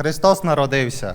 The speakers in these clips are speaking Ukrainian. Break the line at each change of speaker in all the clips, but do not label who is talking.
Христос народився.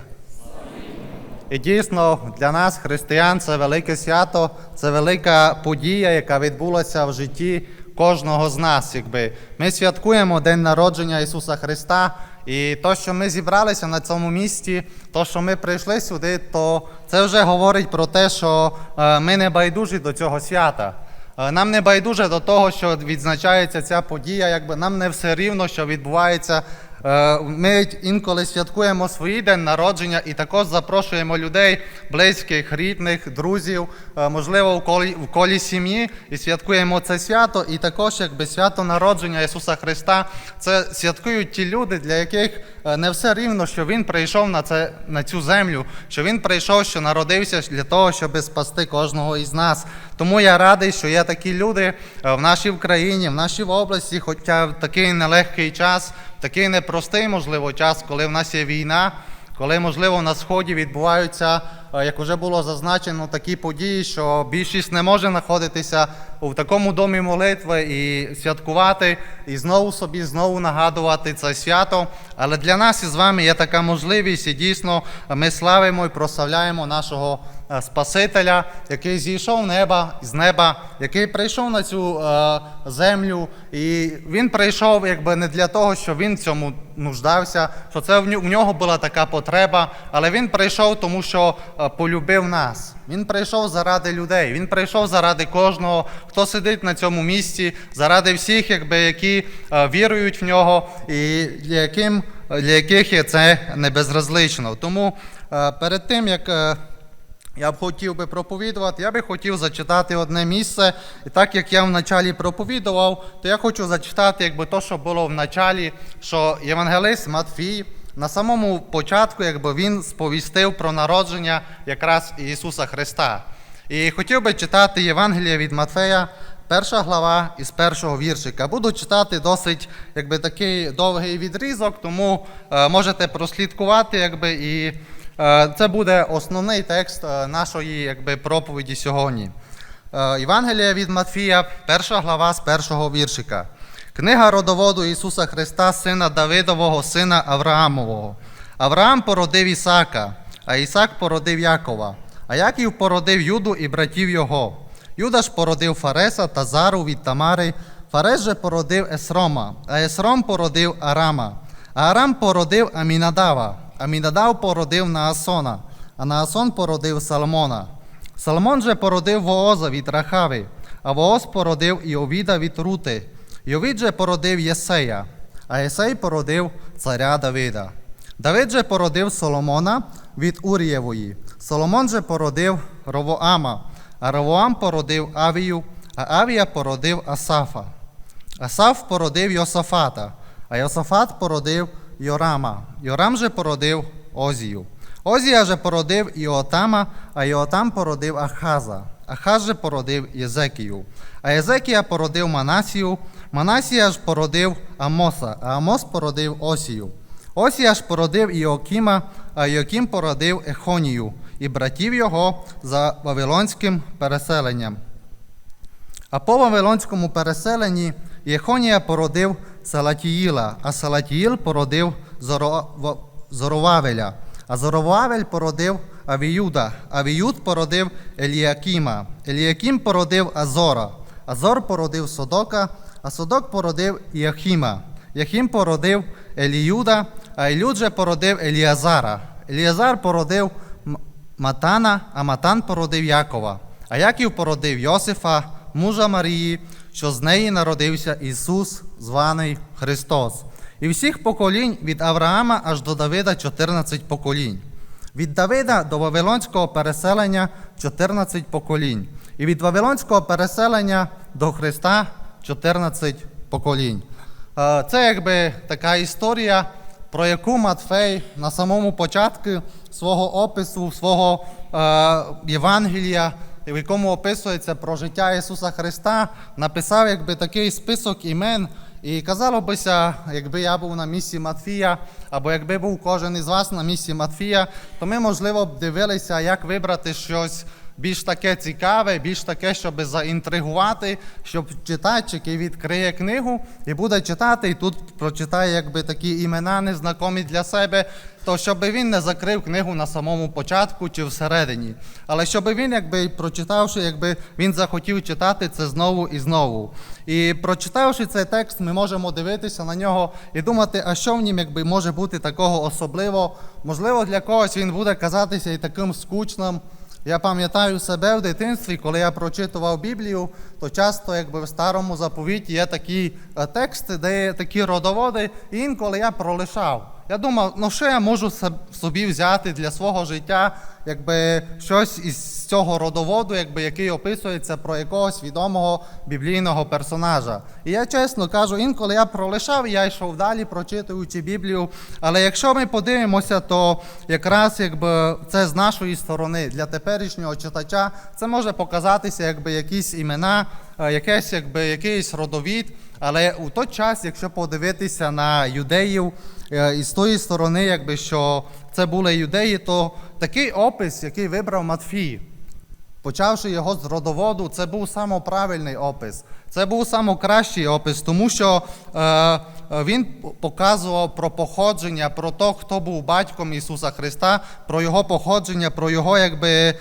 І дійсно для нас, християн, це велике свято, це велика подія, яка відбулася в житті кожного з нас. Якби. Ми святкуємо День народження Ісуса Христа. І то, що ми зібралися на цьому місці, то, що ми прийшли сюди, то це вже говорить про те, що е, ми не байдужі до цього свята. Е, Нам не байдуже до того, що відзначається ця подія, якби нам не все рівно, що відбувається. Е, Ми інколи святкуємо свій день народження і також запрошуємо людей, близьких, рідних, друзів, е, можливо, в колі, в колі сім'ї, і святкуємо це свято. І також, якби свято народження Ісуса Христа, це святкують ті люди, для яких е, не все рівно, що Він прийшов на, це, на цю землю, що Він прийшов, що народився для того, щоб спасти кожного із нас. Тому я радий, що є такі люди в нашій Україні, в нашій області, хоча в такий нелегкий час, такий непростий, можливо, час, коли в нас є війна, коли, можливо, на сході відбуваються, е, як вже було зазначено, такі події, що більшість не може знаходитися у такому домі молитви і святкувати, і знову собі знову нагадувати це свято. Але для нас із вами є така можливість, і дійсно ми славимо і прославляємо нашого е, Спасителя, який зійшов неба з неба, який прийшов на цю е, землю, і він прийшов якби не для того, що він в цьому нуждався, що це в нього була така потреба, але він прийшов, тому що е, полюбив нас. Він прийшов заради людей. Він прийшов заради кожного, хто сидить на цьому місці, заради всіх, якби які е, вірують в нього, і для яким для яких є це не безразлично. Тому е, перед тим як е, я б хотів би проповідувати, я би хотів зачитати одне місце. І так як я в началі проповідував, то я хочу зачитати, якби то, що було в началі, що Євангелист Матфій на самому початку, якби він сповістив про народження якраз Ісуса Христа. І хотів би читати Євангеліє від Матфея, перша глава із першого віршика. Буду читати досить якби, такий довгий відрізок, тому е, можете прослідкувати, якби, і це буде основний текст е, нашої якби, проповіді сьогодні. Е, Євангелія від Матфія, перша глава з першого віршика. Книга родоводу Ісуса Христа, сина Давидового, сина Авраамового. Авраам породив Ісака, а Ісак породив Якова, а Яків породив Юду і братів його. Юда ж породив Фареса та Зару від Тамари, Фарес же породив Есрома, а Есром породив Арама, а Арам породив Амінадава, Амінадав породив Наасона, а Наасон породив Салмона. Салмон же породив Вооза від Рахави, а Вооз породив Іовіда від Рути. Йовід же породив Єсея, а Єсей породив царя Давида. Давид же породив Соломона від Урієвої. Соломон же породив Ровоама, а Ровоам породив Авію, а Авія породив Асафа. Асаф породив Йосафата, а Йосафат породив Йорама. Йорам же породив Озію. Озія же породив Іотама, а Іотам породив Ахаза. Ахаз же породив Єзекію. А Єзекія породив Манасію. Манасія ж породив Амоса, а Амос породив Осію. Осія ж породив Іокіма, а Іокім породив Ехонію і братів його за вавилонським переселенням. А по Вавилонському переселенні Єхонія породив Салатіїла, а Салатіїл породив Зоровавеля, а Зоровавель породив Авіюда, Авіюд породив Еліакіма, Еліакім породив Азора, Азор породив Содока, а Содок породив Яхіма, Яхім породив Еліюда, а Елюд же породив Еліазара, Еліазар породив Матана, а Матан породив Якова, а Яків породив Йосифа, мужа Марії, що з неї народився Ісус, званий Христос. І всіх поколінь від Авраама аж до Давида 14 поколінь. Від Давида до Вавилонського переселення 14 поколінь. І від Вавилонського переселення до Христа 14 поколінь. Е, Це якби така історія, про яку Матфей на самому початку свого опису, свого е, Євангелія, в якому описується про життя Ісуса Христа, написав якби такий список імен. І казало бися, якби я був на місці Матфія, або якби був кожен із вас на місці Матфія, то ми, можливо, б дивилися, як вибрати щось більш таке цікаве, більш таке, щоб заінтригувати, щоб читач, який відкриє книгу і буде читати, і тут прочитає якби такі імена незнакомі для себе, то щоб він не закрив книгу на самому початку чи всередині. Але щоб він, якби прочитавши, якби він захотів читати це знову і знову. І прочитавши цей текст, ми можемо дивитися на нього і думати, а що в нім якби може бути такого особливого. Можливо, для когось він буде казатися і таким скучним. Я пам'ятаю себе в дитинстві, коли я прочитував Біблію, то часто, якби в старому заповіті є такі е, тексти, де є такі родоводи, і інколи я пролишав. Я думав, ну що я можу собі взяти для свого життя, якби щось із цього родоводу, якби який описується про якогось відомого біблійного персонажа. І я чесно кажу, інколи я пролишав, я йшов далі, прочитуючи Біблію. Але якщо ми подивимося, то якраз якби це з нашої сторони для теперішнього читача це може показатися якби якісь імена, е, якесь якби якийсь родовід. Але у той час, якщо подивитися на юдеїв, е, і з тої сторони, якби що це були юдеї, то такий опис, який вибрав Матфій, почавши його з родоводу, це був самоправильний опис. Це був самокращий опис, тому що е, він показував про походження, про те, хто був батьком Ісуса Христа, про його походження, про його, якби е,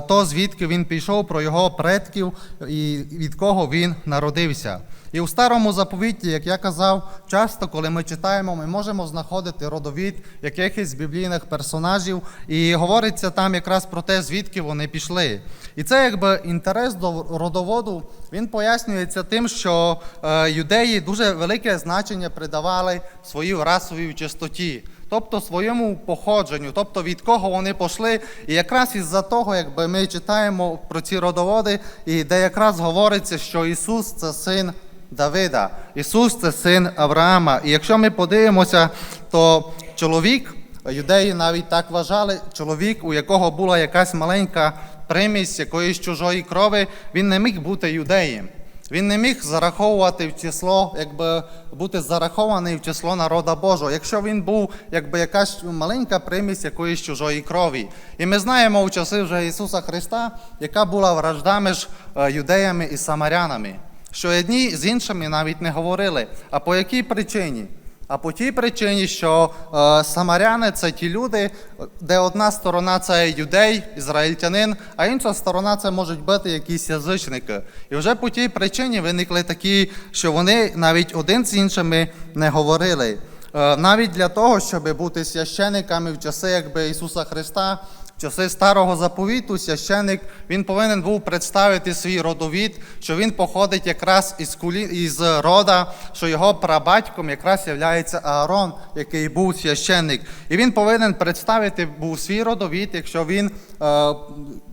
то, звідки він пішов, про його предків і від кого він народився. І у старому заповіті, як я казав, часто, коли ми читаємо, ми можемо знаходити родовід якихось біблійних персонажів, і говориться там якраз про те, звідки вони пішли. І це якби інтерес до родоводу, він пояснюється тим, що е, юдеї дуже велике значення придавали своїй расовій чистоті. Тобто своєму походженню, тобто від кого вони пішли. І якраз із-за того, якби ми читаємо про ці родоводи, і де якраз говориться, що Ісус це син Давида, Ісус це син Авраама. І якщо ми подивимося, то чоловік, юдеї навіть так вважали, чоловік, у якого була якась маленька примість якоїсь чужої крови, він не міг бути юдеєм. Він не міг зараховувати в число, якби бути зарахований в число народа Божого, якщо він був якби якась маленька примість якоїсь чужої крові. І ми знаємо у часи вже Ісуса Христа, яка була вражда між е, юдеями і самарянами, що одні з іншими навіть не говорили. А по якій причині? А по тій причині, що е, самаряни це ті люди, де одна сторона це юдей, ізраїльтянин, а інша сторона це можуть бути якісь язичники. І вже по тій причині виникли такі, що вони навіть один з іншими не говорили. Е, навіть для того, щоб бути священиками в часи якби Ісуса Христа, часи старого заповіту священик він повинен був представити свій родовід, що він походить якраз із кулі із рода, що його прабатьком якраз є Аарон, який був священник. І він повинен представити був свій родовід, якщо він е,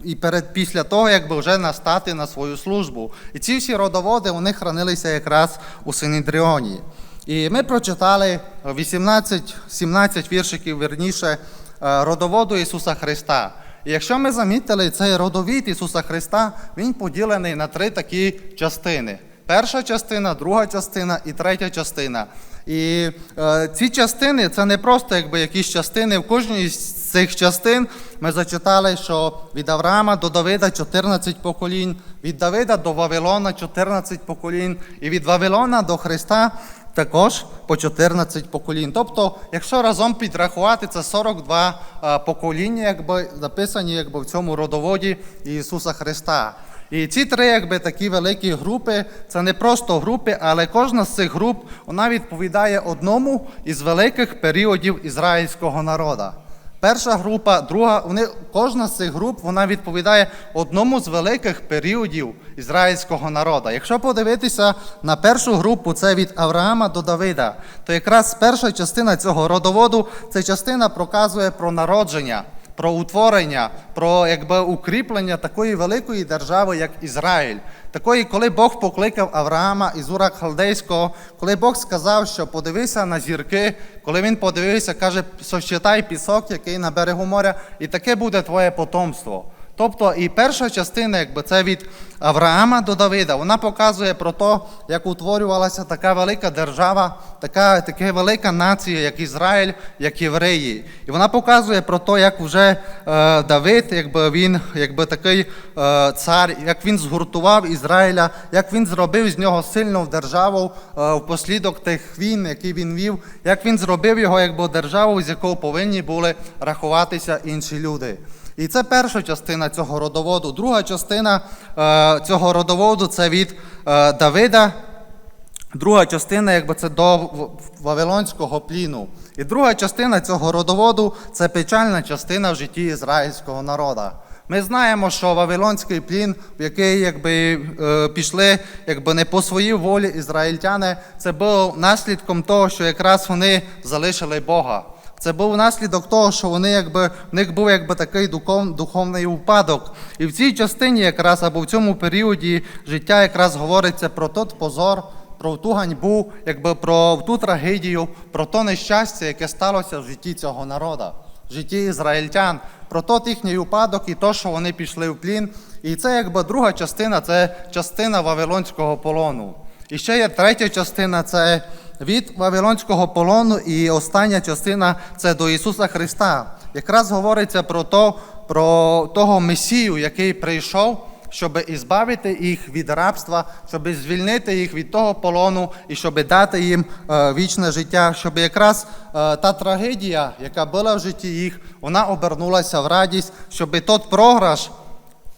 і перед після того, якби вже настати на свою службу. І ці всі родоводи вони хранилися якраз у Синідріоні. І ми прочитали 18-17 віршиків верніше родоводу Ісуса Христа. І якщо ми замітили цей родовід Ісуса Христа, він поділений на три такі частини: перша частина, друга частина і третя частина. І е, ці частини це не просто якби якісь частини. В кожній з цих частин ми зачитали, що від Авраама до Давида 14 поколінь, від Давида до Вавилона 14 поколінь, і від Вавилона до Христа також по 14 поколінь. Тобто, якщо разом підрахувати, це 42 е, покоління, якби записані якби, в цьому родоводі Ісуса Христа. І ці три якби такі великі групи, це не просто групи, але кожна з цих груп вона відповідає одному із великих періодів ізраїльського народу. Перша група, друга, вони, кожна з цих груп вона відповідає одному з великих періодів ізраїльського народу. Якщо подивитися на першу групу, це від Авраама до Давида, то якраз перша частина цього родоводу, це частина проказує про народження, про утворення, про якби укріплення такої великої держави, як Ізраїль. Такої, коли Бог покликав Авраама із Ура Халдейського, коли Бог сказав, що подивися на зірки, коли він подивився, каже, сочитай пісок, який на берегу моря, і таке буде твоє потомство. Тобто і перша частина, якби це від Авраама до Давида, вона показує про те, як утворювалася така велика держава, така, така велика нація, як Ізраїль, як євреї. І вона показує про те, як вже е, Давид, якби він, якби такий е, цар, як він згуртував Ізраїля, як він зробив з нього сильну державу е, впослідок тих війн, які він вів, як він зробив його якби державу, з якою повинні були рахуватися інші люди. І це перша частина цього родоводу. Друга частина е, цього родоводу це від е, Давида. Друга частина, якби це до Вавилонського пліну. І друга частина цього родоводу це печальна частина в житті ізраїльського народу. Ми знаємо, що Вавилонський плін, в який якби, е, пішли якби, не по своїй волі ізраїльтяни, це був наслідком того, що якраз вони залишили Бога. Це був наслідок того, що вони якби в них був якби такий духов, духовний упадок. І в цій частині, якраз або в цьому періоді життя якраз говориться про тот позор, про ту ганьбу, якби про ту трагедію, про то нещастя, яке сталося в житті цього народу, в житті ізраїльтян, про тот їхній упадок і то, що вони пішли в плін. І це якби друга частина, це частина Вавилонського полону. І ще є третя частина це від Вавилонського полону, і остання частина це до Ісуса Христа. Якраз говориться про, то, про того Месію, який прийшов, щоб ізбавити їх від рабства, щоб звільнити їх від того полону і щоб дати їм е, вічне життя, щоб якраз е, та трагедія, яка була в житті їх, вона обернулася в радість, щоб тот програш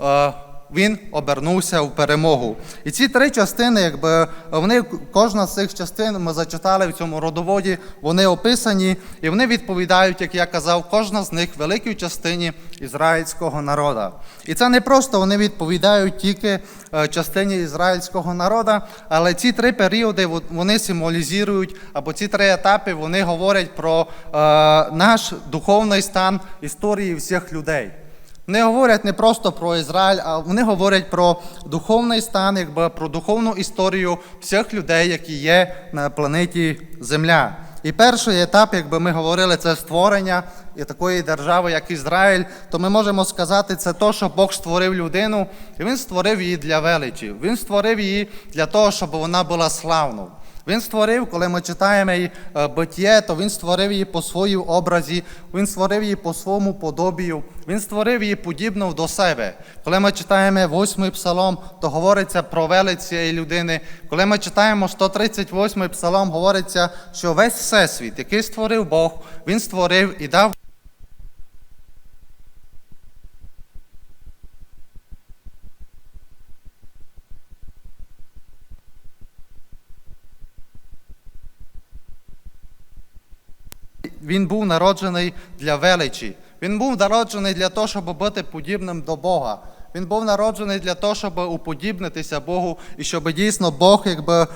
е, він обернувся в перемогу. І ці три частини, якби вони кожна з цих частин ми зачитали в цьому родоводі, вони описані і вони відповідають, як я казав, кожна з них великій частині ізраїльського народу. І це не просто вони відповідають тільки е, частині ізраїльського народу, але ці три періоди вони символізують, або ці три етапи вони говорять про е, наш духовний стан історії всіх людей. Вони говорять не просто про Ізраїль, а вони говорять про духовний стан, якби про духовну історію всіх людей, які є на планеті Земля. І перший етап, якби ми говорили, це створення такої держави, як Ізраїль, то ми можемо сказати, це то, що Бог створив людину, і Він створив її для величі. Він створив її для того, щоб вона була славною. Він створив, коли ми читаємо її е, биттє, то він створив її по своїй образі, він створив її по своєму подобію, він створив її подібно до себе. Коли ми читаємо восьмий псалом, то говориться про велич цієї людини. Коли ми читаємо 138 псалом, говориться, що весь всесвіт, який створив Бог, він створив і дав. Він був народжений для величі. Він був народжений для того, щоб бути подібним до Бога. Він був народжений для того, щоб уподібнитися Богу, і щоб дійсно Бог, якби е,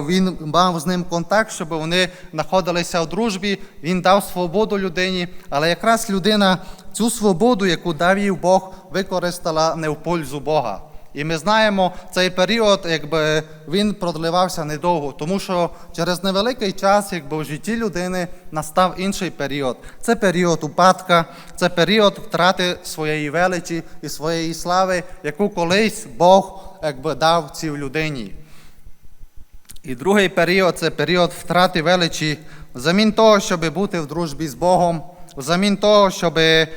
він мав з ним контакт, щоб вони знаходилися в дружбі. Він дав свободу людині, але якраз людина цю свободу, яку дав їй Бог, використала не в пользу Бога. І ми знаємо, цей період, якби він продливався недовго, тому що через невеликий час, якби в житті людини настав інший період. Це період упадка, це період втрати своєї величі і своєї слави, яку колись Бог якби дав цій людині. І другий період це період втрати величі, замін того, щоб бути в дружбі з Богом, замін того, щоб е,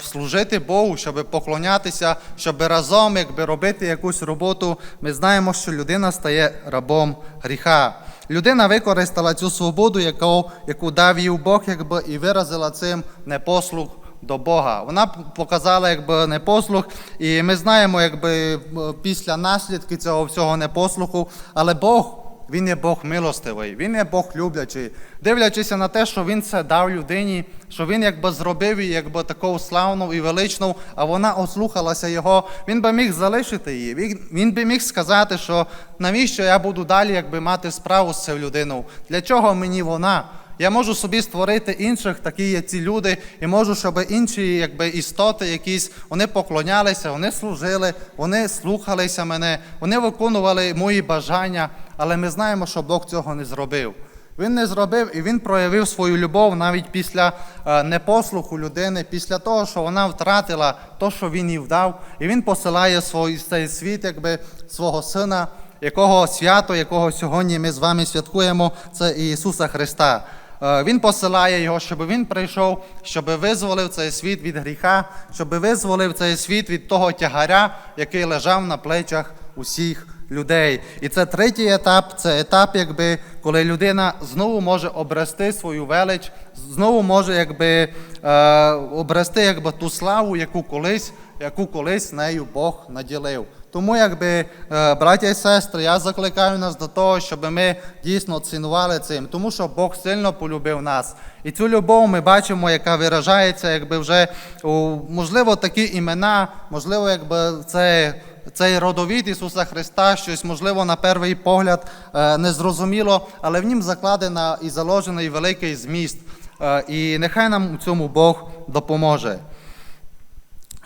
служити Богу, щоб поклонятися, щоб разом якби, робити якусь роботу. Ми знаємо, що людина стає рабом гріха. Людина використала цю свободу, яку, яку дав їй Бог, якби, і виразила цим непослух до Бога. Вона показала якби непослух, і ми знаємо, якби після наслідки цього всього непослуху, але Бог. Він є Бог милостивий, він є Бог люблячий, дивлячись на те, що він це дав людині, що він якби зробив її якби таку славну і величну, а вона ослухалася його. Він би міг залишити її. Він, він би міг сказати, що навіщо я буду далі якби мати справу з цією людиною? Для чого мені вона? Я можу собі створити інших, такі є ці люди, і можу, щоб інші якби, істоти якісь, вони поклонялися, вони служили, вони слухалися мене, вони виконували мої бажання, але ми знаємо, що Бог цього не зробив. Він не зробив і він проявив свою любов навіть після е, непослуху людини, після того, що вона втратила те, що він їй вдав, і він посилає свій цей світ, якби свого сина, якого свято, якого сьогодні ми з вами святкуємо, це Ісуса Христа. Е, Він посилає його, щоб він прийшов, щоб визволив цей світ від гріха, щоб визволив цей світ від того тягаря, який лежав на плечах усіх людей. І це третій етап, це етап, якби, коли людина знову може обрести свою велич, знову може якби, е, обрести якби, ту славу, яку колись, яку колись нею Бог наділив. Тому, якби, е, браття і сестри, я закликаю нас до того, щоб ми дійсно цінували цим, тому що Бог сильно полюбив нас. І цю любов ми бачимо, яка виражається, якби вже у, можливо, такі імена, можливо, якби це. Цей родовід Ісуса Христа, щось, можливо, на перший погляд е, незрозуміло, але в нім закладена і заложений великий зміст. Е, І нехай нам у цьому Бог допоможе.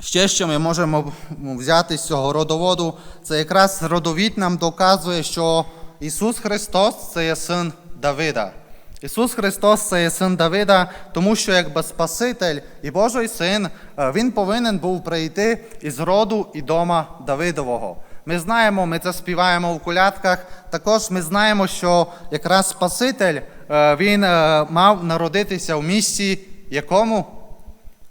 Ще що ми можемо взяти з цього родоводу, це якраз родовід нам доказує, що Ісус Христос це є син Давида. Ісус Христос це є син Давида, тому що якби Спаситель і Божий син, е, Він повинен був прийти із роду і дома Давидового. Ми знаємо, ми це співаємо в колядках. Також ми знаємо, що якраз Спаситель е, він е, мав народитися в місті якому?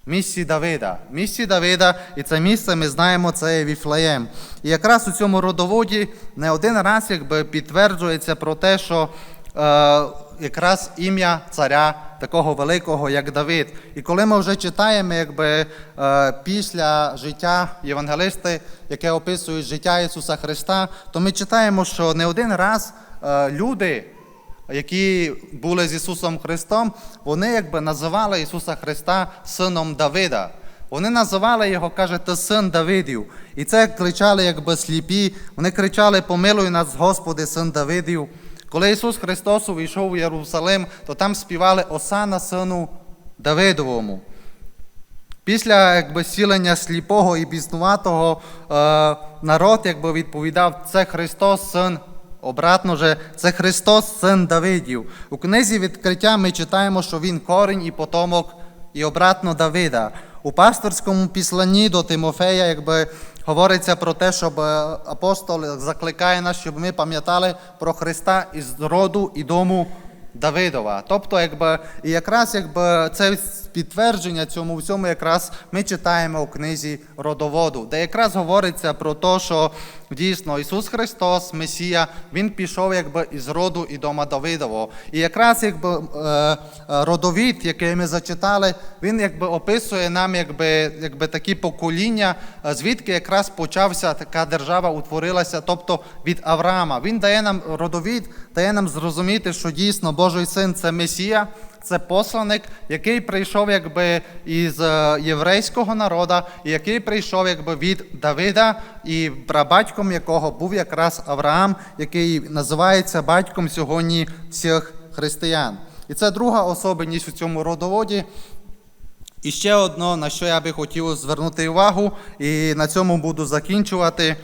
Місці Давида. Місці Давида, і це місце ми знаємо, це є Віфлеєм. І якраз у цьому родоводі не один раз якби підтверджується про те, що е, якраз ім'я царя такого великого, як Давид. І коли ми вже читаємо, якби е, після життя євангелисти, яке описують життя Ісуса Христа, то ми читаємо, що не один раз е, люди які були з Ісусом Христом, вони якби називали Ісуса Христа сином Давида. Вони називали його, каже, ти син Давидів. І це кричали якби сліпі. Вони кричали: Помилуй нас, Господи, син Давидів. Коли Ісус Христос увійшов у Єрусалим, то там співали Осана сину Давидовому. Після якби, сілення сліпого і біснуватого е, народ якби, відповідав, це Христос, син Обратно же, це Христос, син Давидів. У книзі відкриття ми читаємо, що він корінь і потомок, і обратно Давида. У пасторському післанні до Тимофея, якби говориться про те, щоб апостол закликає нас, щоб ми пам'ятали про Христа із роду і дому Давидова. Тобто, якби, і якраз якби це підтвердження цьому всьому якраз ми читаємо у книзі родоводу, де якраз говориться про те, що дійсно Ісус Христос, Месія, Він пішов якби із роду і дома Давидового. І якраз якби е, родовід, який ми зачитали, він якби описує нам якби, якби такі покоління, е, звідки якраз почався така держава, утворилася, тобто від Авраама. Він дає нам родовід, дає нам зрозуміти, що дійсно Божий син це Месія. Це посланик, який прийшов якби із е, єврейського народу, і який прийшов якби від Давида, і прабатьком якого був якраз Авраам, який називається батьком сьогодні всіх християн. І це друга особливість у цьому родоводі. І ще одно, на що я би хотів звернути увагу, і на цьому буду закінчувати.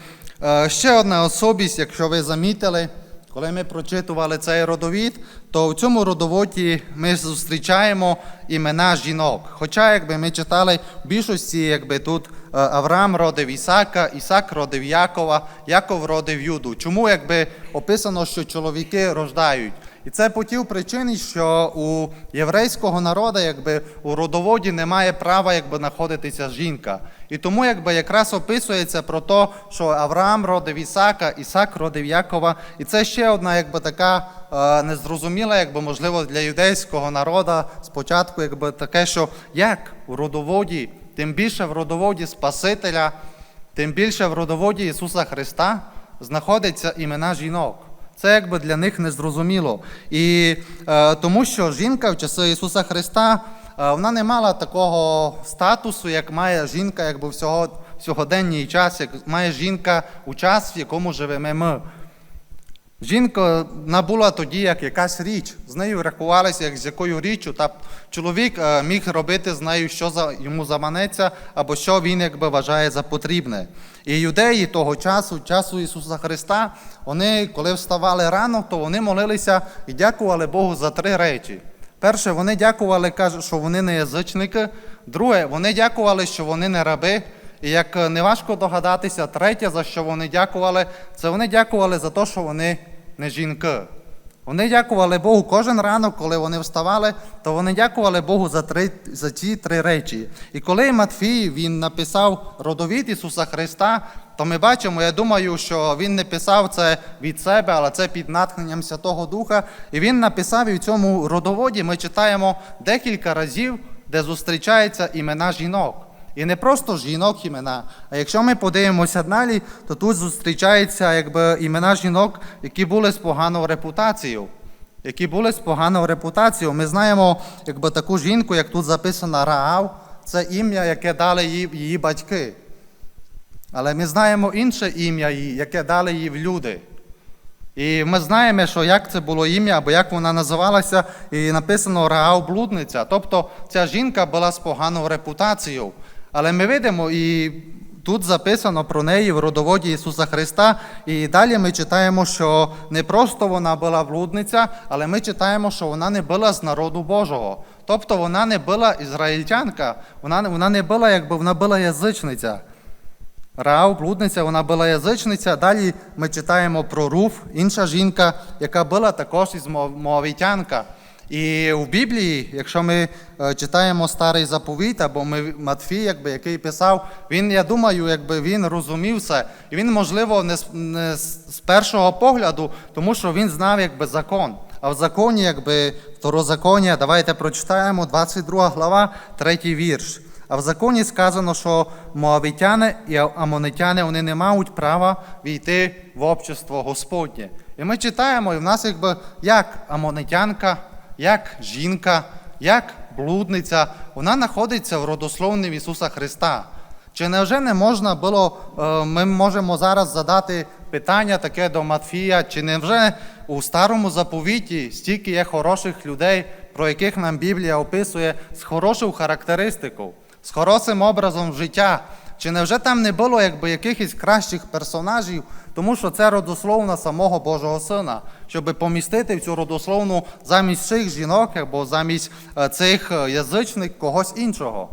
Е, Ще одна особість, якщо ви замітили. Коли ми прочитували цей родовід, то в цьому родоводі ми зустрічаємо імена жінок. Хоча, якби ми читали в більшості, якби тут е, Авраам родив Ісака, Ісак родив Якова, Яков родив Юду. Чому якби описано, що чоловіки рождають? І це по тій причині, що у єврейського народу якби у родоводі немає права якби знаходитися жінка. І тому якби якраз описується про те, що Авраам родив Ісака, Ісак родив Якова. І це ще одна якби така е, незрозуміла, якби можливо для юдейського народу спочатку, якби таке, що як у родоводі, тим більше в родоводі Спасителя, тим більше в родоводі Ісуса Христа знаходяться імена жінок. Це якби для них незрозуміло. І е, тому що жінка в часи Ісуса Христа е, вона не мала такого статусу, як має жінка якби в сього, сьогоденній час, як має жінка у час, в якому живемо ми. Жінка набула тоді як якась річ, з нею рахувалися як з якою річчю, та чоловік е, міг робити з нею, що за, йому заманеться, або що він якби вважає за потрібне. І юдеї того часу, часу Ісуса Христа, вони, коли вставали рано, то вони молилися і дякували Богу за три речі. Перше, вони дякували, кажуть, що вони не язичники. Друге, вони дякували, що вони не раби. І як е, неважко догадатися, третє, за що вони дякували, це вони дякували за те, що вони не жінки. Вони дякували Богу кожен ранок, коли вони вставали, то вони дякували Богу за, три, за ці три речі. І коли Матфій він написав родовід Ісуса Христа, то ми бачимо, я думаю, що він не писав це від себе, але це під натхненням Святого Духа. І він написав і в цьому родоводі ми читаємо декілька разів, де зустрічаються імена жінок. І не просто жінок імена. А якщо ми подивимося далі, то тут зустрічаються якби, імена жінок, які були з поганою репутацією. Які були з поганою репутацією. Ми знаємо якби, таку жінку, як тут записано Раав, це ім'я, яке дали її, її батьки. Але ми знаємо інше ім'я, яке дали їй люди. І ми знаємо, що як це було ім'я, або як вона називалася, і написано Раав блудниця. Тобто ця жінка була з поганою репутацією. Але ми видимо, і тут записано про неї в родоводі Ісуса Христа. І далі ми читаємо, що не просто вона була блудниця, але ми читаємо, що вона не була з народу Божого. Тобто вона не була ізраїльтянка, вона, вона не була, якби вона була язичниця. Раав, блудниця, вона була язичниця. Далі ми читаємо про Руф, інша жінка, яка була також із Мов- Моавітянка. І в Біблії, якщо ми е, читаємо старий заповіт, або ми Матфій, якби, який писав, він, я думаю, якби він розумів це. І він, можливо, не з, не з першого погляду, тому що він знав якби, закон. А в законі, якби второзаконня, давайте прочитаємо 22 глава, 3 вірш. А в законі сказано, що моавитяни і амонитяни вони не мають права війти в общество Господнє. І ми читаємо, і в нас якби як амонитянка, як жінка, як блудниця, вона знаходиться в родословні Ісуса Христа. Чи невже не можна було, е, ми можемо зараз задати питання таке до Матфія, чи невже у старому заповіті стільки є хороших людей, про яких нам Біблія описує з хорошою характеристикою, з хорошим образом життя? Чи невже там не було якби якихось кращих персонажів, тому що це родословна самого Божого Сина, щоб помістити в цю родословну замість цих жінок або замість е, цих е, язичних когось іншого?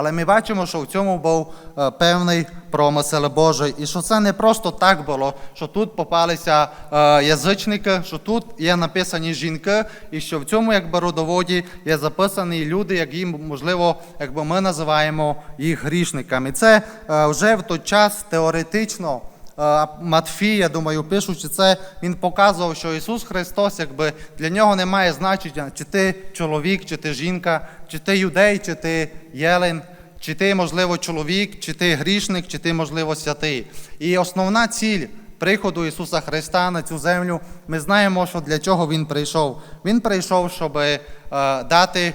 Але ми бачимо, що в цьому був е, певний промисел Божий, і що це не просто так було, що тут попалися е, язичники, що тут є написані жінки, і що в цьому якби родоводі є записані люди, які, можливо, якби ми називаємо їх грішниками. Це е, вже в той час теоретично. Е, Матфій, я думаю, пишучи це, він показував, що Ісус Христос, якби для нього немає значення, чи ти чоловік, чи ти жінка, чи ти юдей, чи ти єлен, чи ти, можливо, чоловік, чи ти грішник, чи ти, можливо, святий. І основна ціль приходу Ісуса Христа на цю землю, ми знаємо, що для чого Він прийшов. Він прийшов, щоб е, дати е,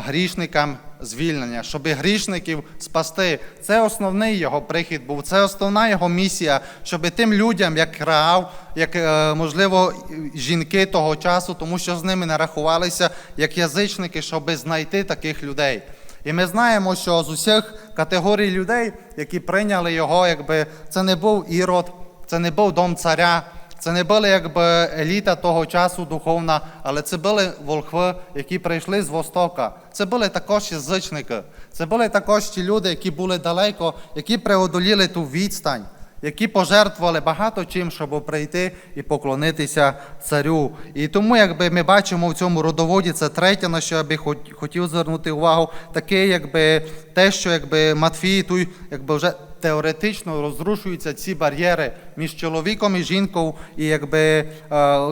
грішникам звільнення, щоб грішників спасти. Це основний його прихід був, це основна його місія, щоб тим людям, як Раав, як е, можливо жінки того часу, тому що з ними не рахувалися як язичники, щоб знайти таких людей. І ми знаємо, що з усіх категорій людей, які прийняли його, якби це не був ірод, це не був дом царя. Це не були якби еліта того часу духовна, але це були волхви, які прийшли з Востока. Це були також язичники. Це були також ті люди, які були далеко, які преодоліли ту відстань, які пожертвували багато чим, щоб прийти і поклонитися царю. І тому, якби ми бачимо в цьому родоводі, це третє, на що я би хот- хотів звернути увагу, таке, якби те, що якби Матфій тут якби вже теоретично розрушуються ці бар'єри між чоловіком і жінкою, і якби е,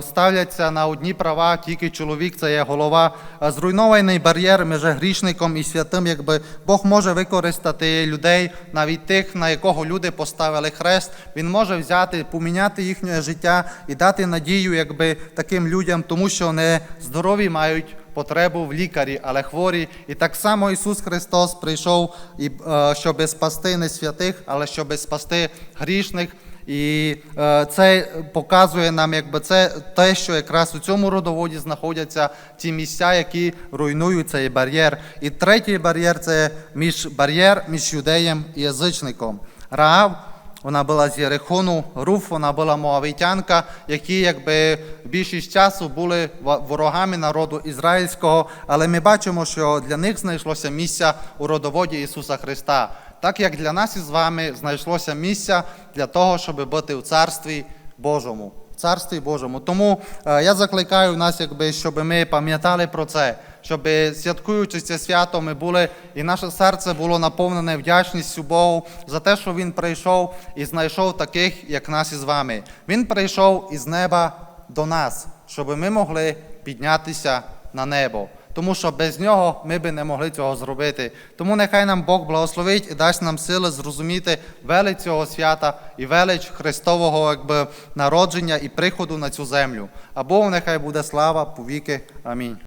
ставляться на одні права, тільки чоловік це є голова. Е, Зруйнований бар'єр між грішником і святим, якби Бог може використати людей, навіть тих, на якого люди поставили хрест. Він може взяти, поміняти їхнє життя і дати надію, якби таким людям, тому що не здорові мають потребу в лікарі, але хворі. І так само Ісус Христос прийшов, і, е, щоб спасти не святих, але щоб спасти грішних. І е, це показує нам, якби це те, що якраз у цьому родоводі знаходяться ті місця, які руйнують цей бар'єр. І третій бар'єр це між бар'єр між юдеєм і язичником. Раав вона була з Єрихону, Руф, вона була моавитянка, які якби більшість часу були ворогами народу ізраїльського, але ми бачимо, що для них знайшлося місце у родоводі Ісуса Христа. Так як для нас із вами знайшлося місце для того, щоб бути в Царстві Божому. Царстві Божому. Тому е, я закликаю нас, якби, щоб ми пам'ятали про це, щоб святкуючи це свято, ми були, і наше серце було наповнене вдячністю Богу за те, що Він прийшов і знайшов таких, як нас із вами. Він прийшов із неба до нас, щоб ми могли піднятися на небо. Тому що без нього ми би не могли цього зробити. Тому нехай нам Бог благословить і дасть нам сили зрозуміти велич цього свята і велич Христового якби, народження і приходу на цю землю. А Богу нехай буде слава повіки. Амінь.